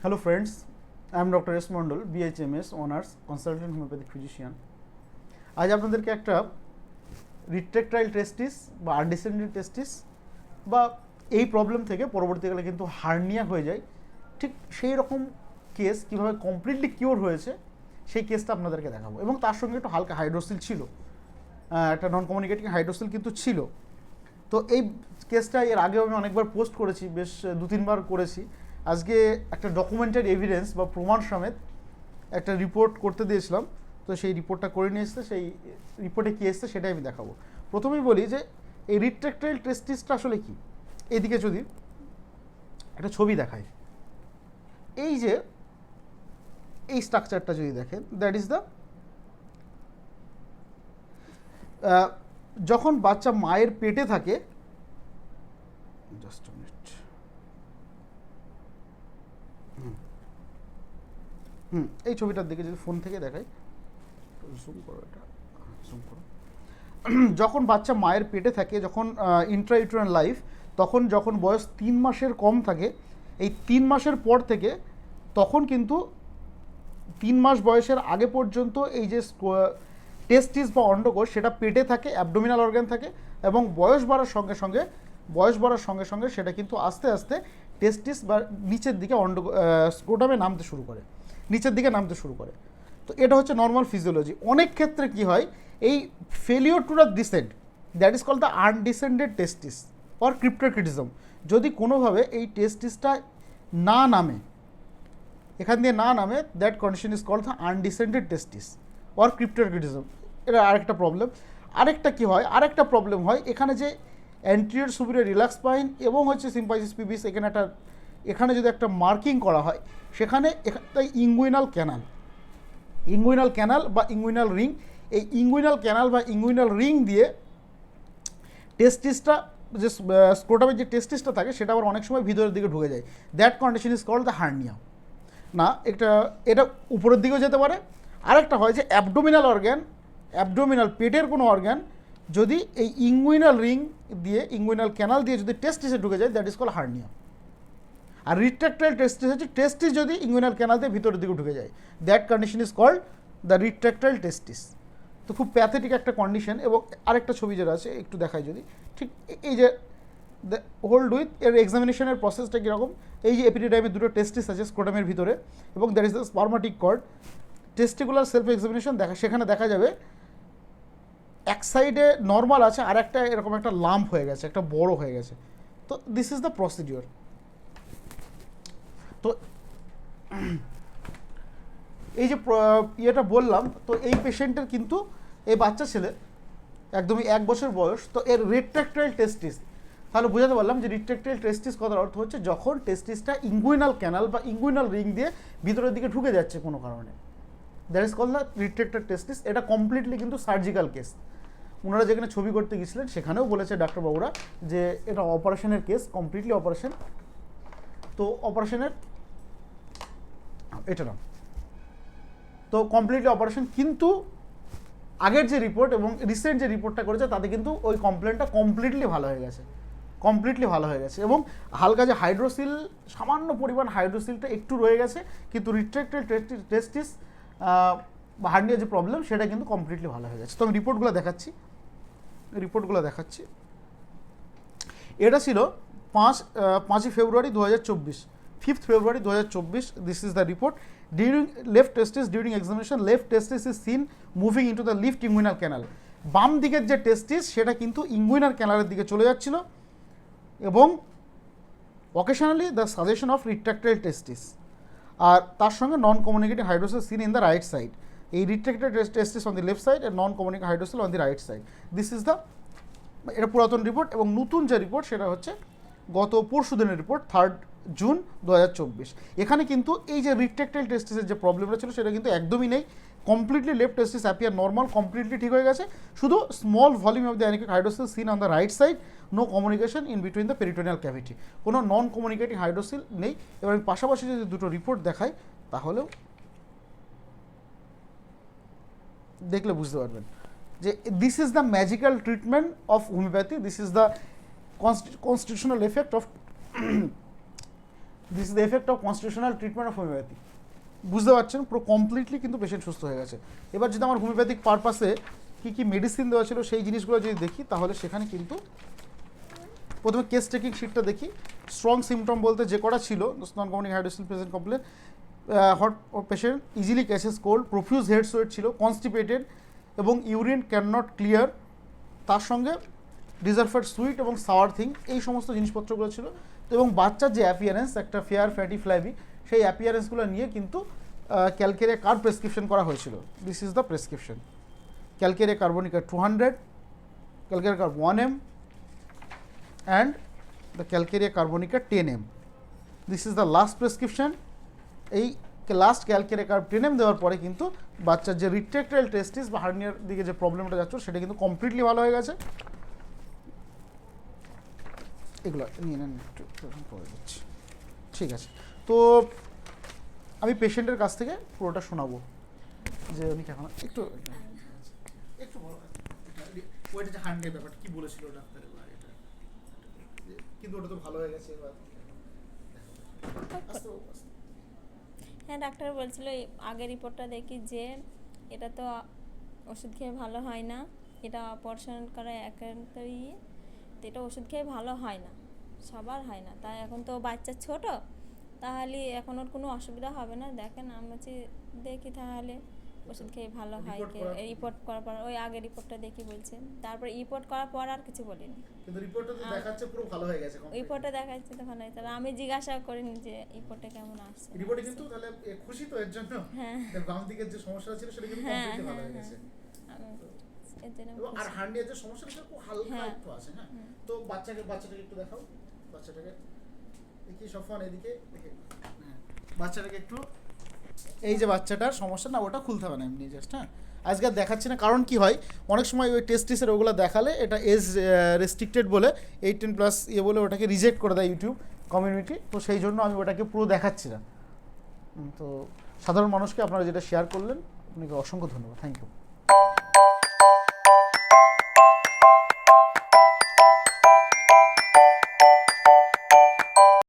Hello friends, I am Dr. S. Mondol, BHMS Honors Consultant Homeopathic Physician. আজ আপনাদেরকে একটা রিট্রেকটাইল টেস্টিস বা আনডিসেন্ডেড টেস্টিস বা এই প্রবলেম থেকে পরবর্তীকালে কিন্তু হার্নিয়া হয়ে যায় ঠিক সেই রকম কেস কীভাবে কমপ্লিটলি কিওর হয়েছে সেই কেসটা আপনাদেরকে দেখাবো এবং তার সঙ্গে একটু হালকা হাইড্রোসিল ছিল একটা নন কমিউনিকেটিং হাইড্রোসিল কিন্তু ছিল তো এই কেসটা এর আগেও আমি অনেকবার পোস্ট করেছি বেশ দু তিনবার করেছি আজকে একটা ডকুমেন্টেড এভিডেন্স বা প্রমাণ সমেত একটা রিপোর্ট করতে দিয়েছিলাম। তো সেই রিপোর্টটা করে নিয়ে এসছে, সেই রিপোর্টে কী এসছে সেটাই আমি দেখাবো। প্রথমেই বলি যে এই রিট্রেক্টাইল টেস্টিসটা আসলে কি? এদিকে যদি একটা ছবি দেখায়। এই যে এই স্ট্রাকচারটা যদি দেখেন দ্যাট ইজ দ্য যখন বাচ্চা মায়ের পেটে থাকে জাস্ট মিনিট হুম, এই ছবিটার দিকে যদি ফোন থেকে দেখাই জুম করো এটা জুম করো। যখন বাচ্চা মায়ের পেটে থাকে, যখন ইন্ট্রাইউট্রান লাইফ তখন যখন বয়স তিন মাসের কম থাকে, এই তিন মাসের পর থেকে তখন কিন্তু তিন মাস বয়সের আগে পর্যন্ত এই যে টেস্টিস বা অন্ডকোষ, সেটা পেটে থাকে অ্যাবডোমিনাল অর্গান থাকে এবং বয়স বাড়ার সঙ্গে সঙ্গে, বয়স বাড়ার সঙ্গে সঙ্গে সেটা কিন্তু আস্তে আস্তে টেস্টিস বা নিচের দিকে অন্ড স্কোটামে নামতে শুরু করে। নিচের দিকে নামতে শুরু করে। তো এটা হচ্ছে নর্মাল ফিজিওলজি অনেক ক্ষেত্রে কি হয়, এই failure to the descend that is call the undescended testis or cryptorchidism যদি কোনোভাবে এই টেস্টিসটা না নামে, এখান দিয়ে না নামে that condition is call the undescended testis or cryptorchidism এটা আরেকটা প্রবলেম আরেকটা কি হয়, আরেকটা প্রবলেম হয়, এখানে যে অ্যান্টিরিয়র সুপিরিয়র রিল্যাক্স পাইন এবং হচ্ছে সিম্পাইসিস পিবিস এখানে একটা এখানে যদি একটা মার্কিং করা হয়, সেখানে এখানটাই ইঙ্গুইনাল ক্যানাল। ইঙ্গুইনাল ক্যানাল বা ইঙ্গুইনাল রিং, এই ইঙ্গুইনাল ক্যানাল বা ইঙ্গুইনাল রিং দিয়ে টেস্টিসটা, যে স্ক্রোটামের যে টেস্টিসটা থাকে, সেটা আবার অনেক সময় ভিতরের দিকে ঢুকে যায়। That condition is called the hernia না, এটা এটা উপরের দিকেও যেতে পারে। আরেকটা হয় যে অ্যাবডোমিনাল অর্গ্যান অ্যাবডোমিনাল পেটের কোনো অর্গ্যান যদি এই ইঙ্গুইনাল রিং দিয়ে, ইঙ্গুইনাল ক্যানাল দিয়ে যদি টেস্টিসে ঢুকে যায় দ্যাট ইজ কল হার্নিয়া আর রিট্রাক্টাইল টেস্টিস হচ্ছে টেস্টিস যদি ইঙ্গুইনাল ক্যানাল দিয়ে ভিতরের দিকে ঢুকে যায়। That condition is called the retractile testis তো খুব প্যাথেটিক একটা কন্ডিশন এবং আরেকটা ছবি যেটা আছে, একটু দেখায় যদি। ঠিক এই যে হোল্ড উইথ এর এক্সামিনেশনের প্রসেসটা কীরকম? এই যে এপিডিডাইমের দুটো টেস্টিস আছে স্ক্রোটামের ভিতরে এবং that is the spermatic cord testicular self examination দেখা, সেখানে দেখা যাবে এক সাইডে নর্মাল আছে আর একটা এরকম একটা লাম্প হয়ে গেছে, একটা বড় হয়ে গেছে। তো দিস ইজ দ্য প্রসিডিওর তো এই যে ইয়েটা বললাম, তো এই পেশেন্টের কিন্তু এই বাচ্চা ছেলে একদমই এক বছর বয়স, তো এর রিট্রাক্টাইল টেস্টিস তাহলে বোঝাতে পারলাম যে রিট্রাক্টাইল টেস্টিস কথার অর্থ হচ্ছে যখন টেস্টিসটা ইঙ্গুইনাল ক্যানাল বা ইঙ্গুইনাল রিং দিয়ে ভিতরের দিকে ঢুকে যাচ্ছে কোনো কারণে। That is call the retractile testis এটা কমপ্লিটলি কিন্তু সার্জিক্যাল কেস ওনারা যেখানে ছবি করতে গেছিলেন সেখানেও বলেছে ডাক্তারবাবুরা যে এটা অপারেশনের কেস কমপ্লিটলি অপারেশন তো অপারেশনের এটা তো কমপ্লিটলি অপারেশন কিন্তু আগের যে রিপোর্ট এবং রিসেন্ট যে রিপোর্টটা করেছে, তাতে কিন্তু ওই কমপ্লেনটা কমপ্লিটলি ভালো হয়ে গেছে। কমপ্লিটলি ভালো হয়ে গেছে। এবং হালকা যে হাইড্রোসিল সামান্য পরিমাণ হাইড্রোসিলটা একটু রয়ে গেছে, কিন্তু রিট্রেক্টেড টেস্টিস বা হার্নিয়া যে প্রবলেম সেটা কিন্তু কমপ্লিটলি ভালো হয়ে গেছে। তো আমি রিপোর্টগুলো দেখাচ্ছি। রিপোর্টগুলো দেখাচ্ছি। এটা ছিল পাঁচ পাঁচই ফেব্রুয়ারি দু হাজার চব্বিশ। ফিফথ ফেব্রুয়ারি দু হাজার চব্বিশ this is the report during left testis during examination left testis is seen moving into the left inguinal canal বাম দিকের যে টেস্টিস সেটা কিন্তু ইঙ্গুইনাল ক্যানালের দিকে চলে যাচ্ছিল এবং occasionally the suggestion of retractile testis আর তার সঙ্গে non communicating hydrocele seen in the right side এই retracted testis on the left side and non communicating hydrocele on the right side this is the এটা পুরাতন report এবং নতুন যে report সেটা হচ্ছে গত পরশু দিনের রিপোর্ট থার্ড জুন দু হাজার চব্বিশ। এখানে কিন্তু এই যে রিট্রাক্টাইল টেস্টিসের যে প্রবলেমটা ছিল, সেটা কিন্তু একদমই নেই। Completely left testis appear normal completely ঠিক হয়ে গেছে। শুধু small volume of the anechoic hydrocele seen on the right side no communication in between the peritoneal cavity কোনো নন কমিউনিকেটিং হাইড্রোসিল নেই। এবার আমি পাশাপাশি যদি দুটো রিপোর্ট দেখাই, তাহলেও দেখলে বুঝতে পারবেন যে this is the magical treatment of homeopathy this is the constitutional effect of this is the effect of constitutional treatment of homeopathy বুঝতে পারছেন? পুরো কমপ্লিটলি কিন্তু পেশেন্ট সুস্থ হয়ে গেছে। এবার যদি আমার হোমিওপ্যাথিক পারপাসে কী কী মেডিসিন দেওয়া ছিল, সেই জিনিসগুলো যদি দেখি, তাহলে সেখানে কিন্তু প্রথমে কেস টেকিং শিটটা দেখি। স্ট্রং সিমটম বলতে যে কটা ছিল non communicating hydrocele present complain hot patient easily catches cold profuse head sweat ছিল কনস্টিপেটেড এবং ইউরিন ক্যান নট ক্লিয়ার তার সঙ্গে ডিজার্ফার সুইট এবং সাওয়ার থিং এই সমস্ত জিনিসপত্রগুলো ছিল। এবং বাচ্চার যে অ্যাপিয়ারেন্স একটা ফেয়ার ফ্যাটি ফ্ল্যাবি সেই অ্যাপিয়ারেন্সগুলো নিয়ে কিন্তু ক্যালকেরিয়া কার প্রেসক্রিপশন করা হয়েছিল। This is the prescription calcarea carbonica two hundred calcarea carb one M and the calcarea carbonica 10 m. This is the last prescription এই লাস্ট ক্যালকেরিয়া কার্ব 10 m দেওয়ার পরে কিন্তু বাচ্চার যে রিট্রেক্টাইল টেস্টিস বা হার্নিয়ার দিকে যে প্রবলেমটা যাচ্ছে সেটা কিন্তু কমপ্লিটলি ভালো হয়ে গেছে। এগুলো নিয়ে নেন একটু করে দিচ্ছি। ঠিক আছে। তো আমি পেশেন্টের কাছ থেকে পুরোটা শোনাবো। যে উনি কেমন একটু একটু ওইটা যে হার্নিয়ার ব্যাপারটা কি বলেছিল ডাক্তার কিন্তু ওটা তো ভালো হয়ে গেছে এবার। হ্যাঁ ডাক্তার বলছিল এই আগের রিপোর্টটা দেখি যে এটা তো ওষুধ খেয়ে ভালো হয় না। এটা অপারেশন করা একান্তই তো এটা ওষুধ খেয়ে ভালো হয় না সবার হয় না। তাই এখন তো বাচ্চা ছোট তাহলে এখন ওর কোনো অসুবিধা হবে না। দেখেন আমি হচ্ছে দেখি তাহলে ওষুধ খেয়ে ভালো হয় কি। রিপোর্ট করার পর ওই আগের রিপোর্টটা দেখি বলছে। তারপর রিপোর্ট করার পর আর কিছু বলিনি। কিন্তু রিপোর্টটা তো দেখাচ্ছে পুরো ভালো হয়ে গেছে। রিপোর্টটা দেখাচ্ছে তো ভালো তাহলে আমি জিজ্ঞাসা করিনি যে রিপোর্টটা কেমন আসছে। রিপোর্টে কিন্তু তাহলে খুশি তো এর জন্য। হ্যাঁ। বাম দিকের যে সমস্যা ছিল সেটা কিন্তু হ্যাঁ, কমপ্লিটলি ভালো হ্যাঁ, হয়ে গেছে। আর খুশি। হান্ডিয়ার যে সমস্যা সেটা খুব হালকা হ্যাঁ। একটু আছে হ্যাঁ? তো বাচ্চাকে বাচ্চাটাকে একটু দেখাও। বাচ্চাটাকে দেখি সফান এদিকে হ্যাঁ। বাচ্চাটাকে একটু এই যে বাচ্চাটার সমস্যা না ওটা খুলতে হবে না এমনি জাস্ট হ্যাঁ? আজকে আর দেখাচ্ছি না কারণ কি হয় অনেক সময় ওই টেস্টিসের ওগুলো দেখালে এটা এজ রেস্ট্রিক্টেড বলে এইটিন প্লাস ইয়ে বলে ওটাকে রিজেক্ট করে দেয় ইউটিউব কমিউনিটি তো সেই জন্য আমি ওটাকে পুরো দেখাচ্ছি না। তো সাধারণ মানুষকে আপনারা যেটা শেয়ার করলেন আপনাকে অসংখ্য ধন্যবাদ। Thank you